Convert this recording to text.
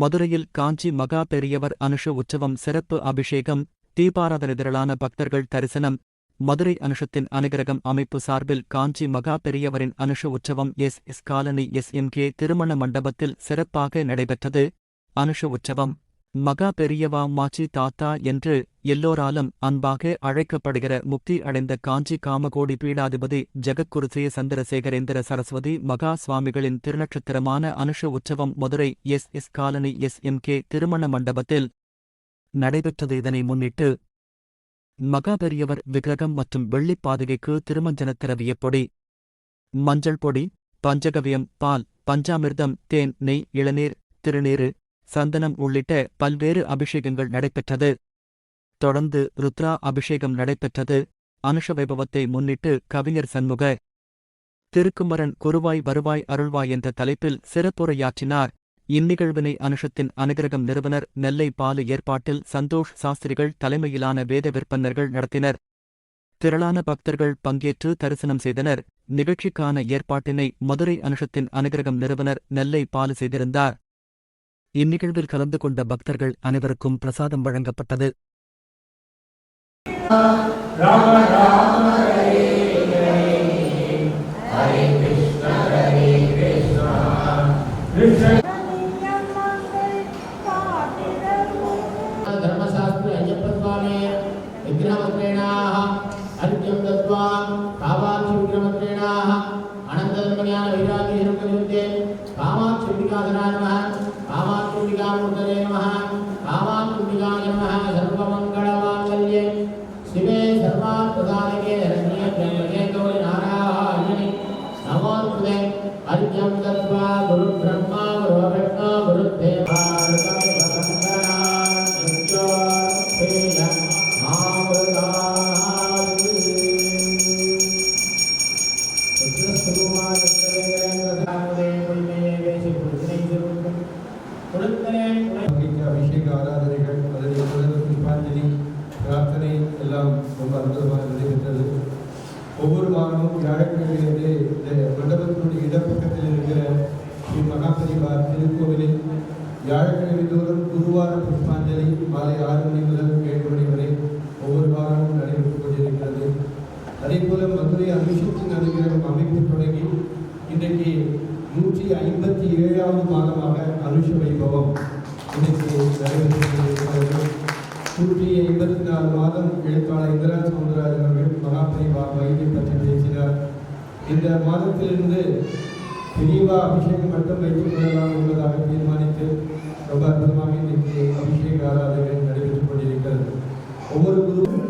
மதுரையில் காஞ்சி மகா பெரியவர் அனுஷ உற்சவம் சிறப்பு அபிஷேகம் தீபாராதனை திரளான பக்தர்கள் தரிசனம் மதுரை அனுஷத்தின் அனுகிரகம் அமைப்பு சார்பில் காஞ்சி மகா பெரியவரின் அனுஷ உற்சவம் S. S. Colony S. M. K. திருமண மண்டபத்தில் சிறப்பாக நடைபெற்றது. அனுஷ உற்சவம் மகா பெரியவா மாச்சி தாத்தா என்று எல்லோராலும் அன்பாக அழைக்கப்படுகிற முக்தி அடைந்த காஞ்சி காமகோடி பீடாதிபதி ஜெகத்குருசே சந்திரசேகரேந்திர சரஸ்வதி மகா சுவாமிகளின் திருநட்சத்திரமான அனுஷ உற்சவம் Madurai S S colony S M K திருமண மண்டபத்தில் நடைபெற்றது. இதனை முன்னிட்டு மகா பெரியவர் விக்கிரகம் மற்றும் வெள்ளிப் பாதுகைக்கு திருமஞ்சன திரவியப் பொடி மஞ்சள் பொடி பஞ்சகவியம் பால் பஞ்சாமிர்தம் தேன் நெய் இளநீர் திருநீரு சந்தனம் உள்ளிட்ட பல்வேறு அபிஷேகங்கள் நடைபெற்றது. தொடர்ந்து ருத்ரா அபிஷேகம் நடைபெற்றது. அனுஷ வைபவத்தை முன்னிட்டு கவிஞர் சண்முக திருக்குமரன் குருவாய் வருவாய் அருள்வாய் என்ற தலைப்பில் சிறப்புரையாற்றினார். இந்நிகழ்வினை அனுஷத்தின் அனுகிரகம் நிறுவனர் நெல்லை பாலு ஏற்பாட்டில் சந்தோஷ் சாஸ்திரிகள் தலைமையிலான வேத விற்பனர்கள் நடத்தினர். திரளான பக்தர்கள் பங்கேற்று தரிசனம் செய்தனர். நிகழ்ச்சிக்கான ஏற்பாட்டினை மதுரை அனுஷத்தின் அனுகிரகம் நிறுவனர் நெல்லை பாலு செய்திருந்தார். இந்நிகழ்வில் கலந்து கொண்ட பக்தர்கள் அனைவருக்கும் பிரசாதம் வழங்கப்பட்டது. தர்மசாஸ்திர ஐயப்ப சுவாமி விக்கிரமக்ரேணாக அர்க்கியம் दुर्गामूर्तये नमः। कामाकुण्डिकाय नमः सर्वमङ्गलमाङ्गल्ये। शिवे सर्वार्थदायके हरण्ये ब्रह्मणे गौरि नारायणि नमोऽर्पणे अर्घ्यं दत्त्वा गुरुब्रह्मा गुरुविष्णु गुरुदेवा Thank you. எல்லாம் ரொம்ப அற்புதமாக நடைபெற்றது. ஒவ்வொரு வாரமும் வியாழக்கிழமையிலிருந்து இந்த மண்டபத்தினுடைய இடப்பக்கத்தில் இருக்கிற ஸ்ரீ மகாபரிவா திருக்கோவிலில் வியாழக்கிழமை தோறும் குருவார புஷ்பாஞ்சலி மாலை ஆறு மணி முதல் ஏழு மணி வரை ஒவ்வொரு வாரமும் நடைபெற்றுக் கொண்டிருக்கிறது. அதே போல மதுரை அனுஷத்தின் அனுகிரகம் அமைப்பு தொடங்கி இன்றைக்கு நூற்றி ஐம்பத்தி ஏழாவது மாதமாக அனுஷ வைபவம் இன்றைக்கு நடைபெற்று நூற்றி ஐம்பத்தி நாலு மாதம் எழுத்தாளர் இந்திரா சவுந்தரராஜன் அவர்கள் மகாபிரிவா வைத்திய பற்றி பேசினார். இந்த மாதத்திலிருந்து பிரிவா அபிஷேகம் மட்டும் வைத்துக் கொள்ளலாம் என்பதாக தீர்மானித்து ரொம்ப அற்புதமாக இன்றைக்கு அபிஷேக ஆராதனை நடைபெற்றுக் கொண்டிருக்கிறது. ஒவ்வொரு குருவும்